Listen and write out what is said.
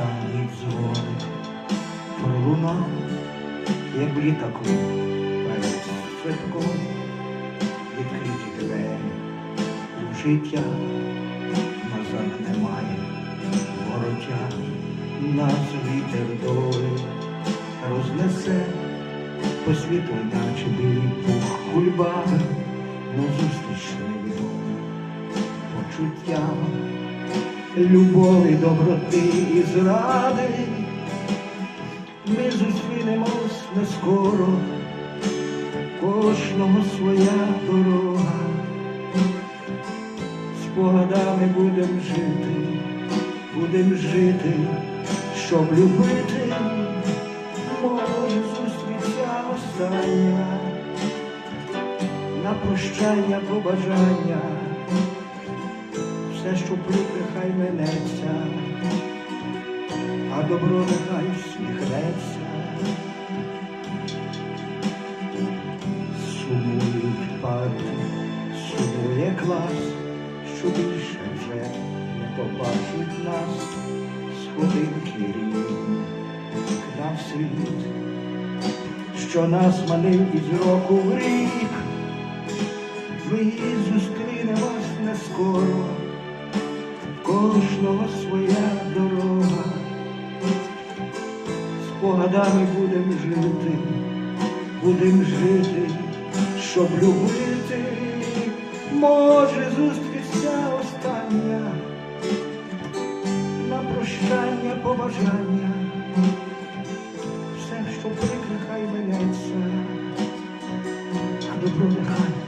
останній дзвон пролунав, як літаку, перед швидком відкриті двері. У життя назад немає, вороття. Нас вітер долі рознесе по світу, наче білий пух кульба, назустріч невідомо почуттям любові, доброти і зради. Ми зустрінемось не скоро, кожного своя дорога. Спогадами будем жити, будем жити, щоб любити, може зустріча остання, на прощання побажання, все, що прикре, хай минеться а добро нехай всміхнеться. Сумують пари, сумує клас, що більше вже не побачить нас, сходинки рівні на світ, що нас манив із року в рік. Ми зустрінемось не скоро, кожного своя дорога. Спогадами будем жити, будем жити, щоб любити, може зустрічся остання, на прощання побажання, все, що прикре, хай минеться, а добро нехай